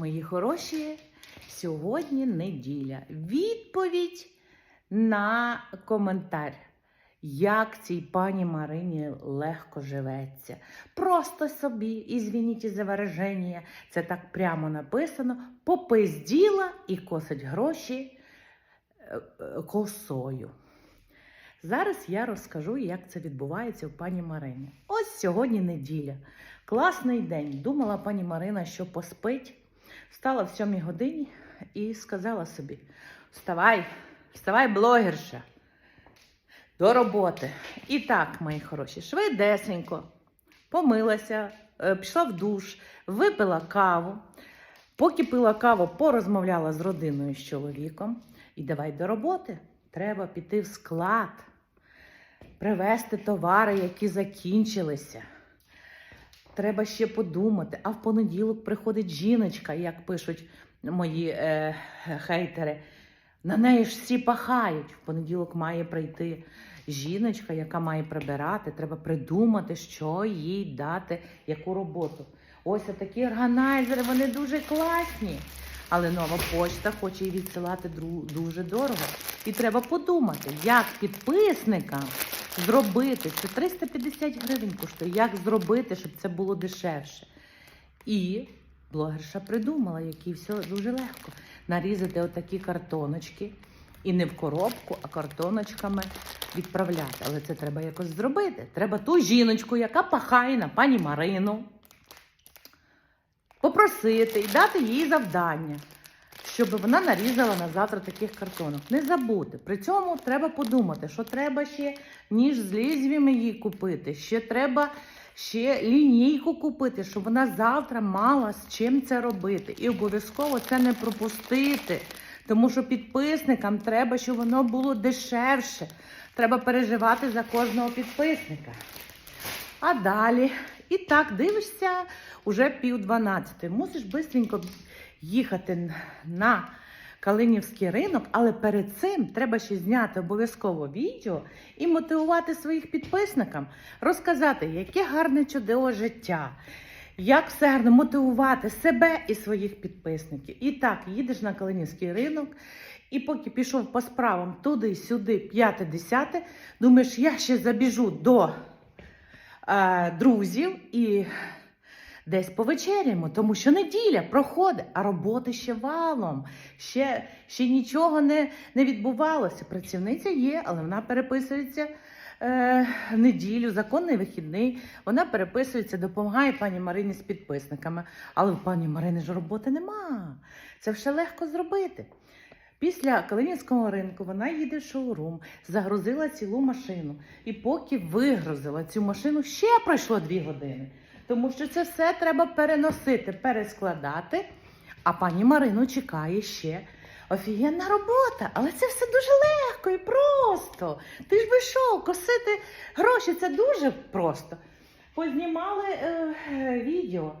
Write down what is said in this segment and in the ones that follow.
Мої хороші, сьогодні неділя. Відповідь на коментар. Як цій пані Марині легко живеться. Просто собі, і звініть за вираження, це так прямо написано, попизділа і косить гроші е, косою. Зараз я розкажу, як це відбувається у пані Марині. Ось сьогодні неділя. Класний день. Думала пані Марина, що поспить. Встала в сьомій годині і сказала собі: Вставай, вставай, блогерша. До роботи. І так, мої хороші, швидесенько помилася, е, пішла в душ, випила каву. Поки пила каву, порозмовляла з родиною з чоловіком. І давай до роботи. Треба піти в склад, привезти товари, які закінчилися. Треба ще подумати. А в понеділок приходить жіночка, як пишуть мої е, хейтери. На неї ж всі пахають. В понеділок має прийти жіночка, яка має прибирати. Треба придумати, що їй дати, яку роботу. Ось такі органайзери, вони дуже класні. Але нова почта хоче її відсилати дуже дорого. І треба подумати, як підписникам зробити. Це 350 гривень коштує. Як зробити, щоб це було дешевше? І блогерша придумала, який все дуже легко. Нарізати отакі картоночки. І не в коробку, а картоночками відправляти. Але це треба якось зробити. Треба ту жіночку, яка пахає на пані Марину, попросити і дати їй завдання, щоб вона нарізала на завтра таких картонок. Не забути. При цьому треба подумати, що треба ще ніж з лізвіями їй купити, ще треба ще лінійку купити, щоб вона завтра мала з чим це робити. І обов'язково це не пропустити. Тому що підписникам треба, щоб воно було дешевше. Треба переживати за кожного підписника. А далі, і так, дивишся, уже пів дванадцятої. Мусиш швидко їхати на Калинівський ринок, але перед цим треба ще зняти обов'язково відео і мотивувати своїх підписникам, розказати, яке гарне чудове життя, як все гарно мотивувати себе і своїх підписників. І так, їдеш на Калинівський ринок, і поки пішов по справам туди-сюди, п'яте-десяте, думаєш, я ще забіжу до е, друзів і десь повечеряємо, тому що неділя проходить, а роботи ще валом. Ще, ще нічого не, не відбувалося. Працівниця є, але вона переписується е, неділю, законний вихідний. Вона переписується, допомагає пані Марині з підписниками. Але в пані Марини ж роботи нема. Це все легко зробити. Після Калинівського ринку вона їде в шоурум, загрузила цілу машину. І поки вигрузила цю машину, ще пройшло дві години. Тому що це все треба переносити, перескладати. А пані Марину чекає ще офігенна робота. Але це все дуже легко і просто. Ти ж вийшов косити гроші, це дуже просто. Познімали е, відео.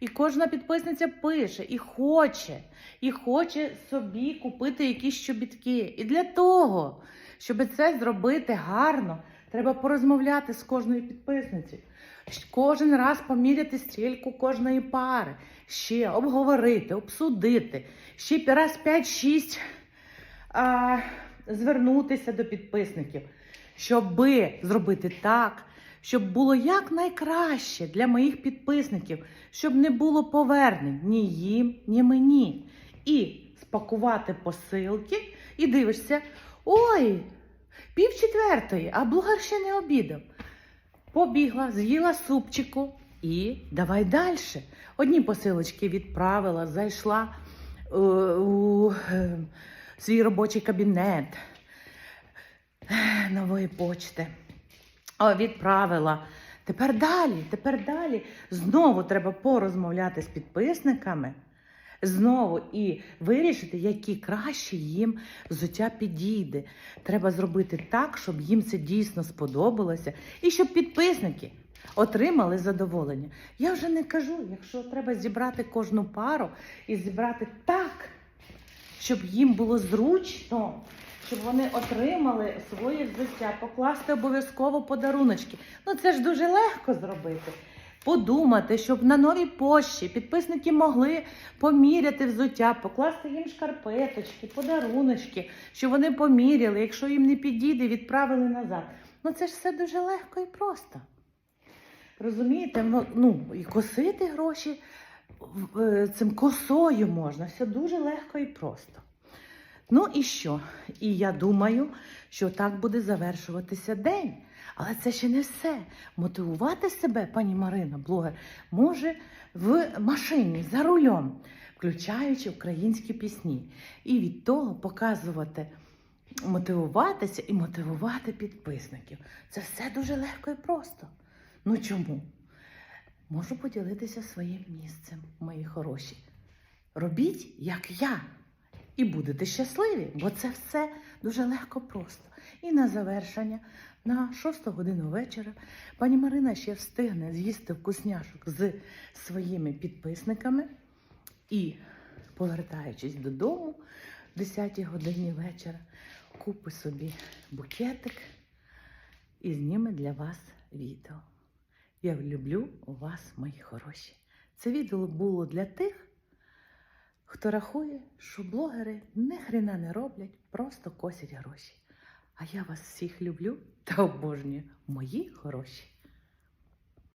І кожна підписниця пише і хоче, і хоче собі купити якісь чобітки. І для того, щоб це зробити гарно, треба порозмовляти з кожною підписницею. Кожен раз поміряти стільку кожної пари, ще обговорити, обсудити, ще раз 5-6 а, звернутися до підписників, щоби зробити так, щоб було якнайкраще для моїх підписників, щоб не було повернень ні їм, ні мені. І спакувати посилки, і дивишся: ой, пів четвертої, а блогер ще не обідав. Побігла, з'їла супчику і давай далі. Одні посилочки відправила, зайшла е, у е, свій робочий кабінет нової почти. О, відправила. Тепер далі, тепер далі. Знову треба порозмовляти з підписниками. Знову і вирішити, які краще їм взуття підійде. Треба зробити так, щоб їм це дійсно сподобалося, і щоб підписники отримали задоволення. Я вже не кажу, якщо треба зібрати кожну пару і зібрати так, щоб їм було зручно, щоб вони отримали своє взуття, покласти обов'язково подаруночки. Ну це ж дуже легко зробити. Подумати, щоб на новій пошті підписники могли поміряти взуття, покласти їм шкарпеточки, подаруночки, щоб вони поміряли. Якщо їм не підійде, відправили назад. Ну це ж все дуже легко і просто. Розумієте, ну, ну і косити гроші е, цим косою можна. Все дуже легко і просто. Ну і що? І я думаю, що так буде завершуватися день. Але це ще не все. Мотивувати себе, пані Марина, блогер, може в машині за рулем, включаючи українські пісні. І від того показувати, мотивуватися і мотивувати підписників. Це все дуже легко і просто. Ну чому? Можу поділитися своїм місцем, мої хороші. Робіть, як я, і будете щасливі, бо це все дуже легко просто. І на завершення, на 6 годину вечора, пані Марина ще встигне з'їсти вкусняшок з своїми підписниками і, повертаючись додому в 10 годині вечора, купить собі букетик і зніме для вас відео. Я люблю вас, мої хороші. Це відео було для тих, хто рахує, що блогери ні хрена не роблять, просто косять гроші. А я вас всіх люблю та обожнюю, мої хороші.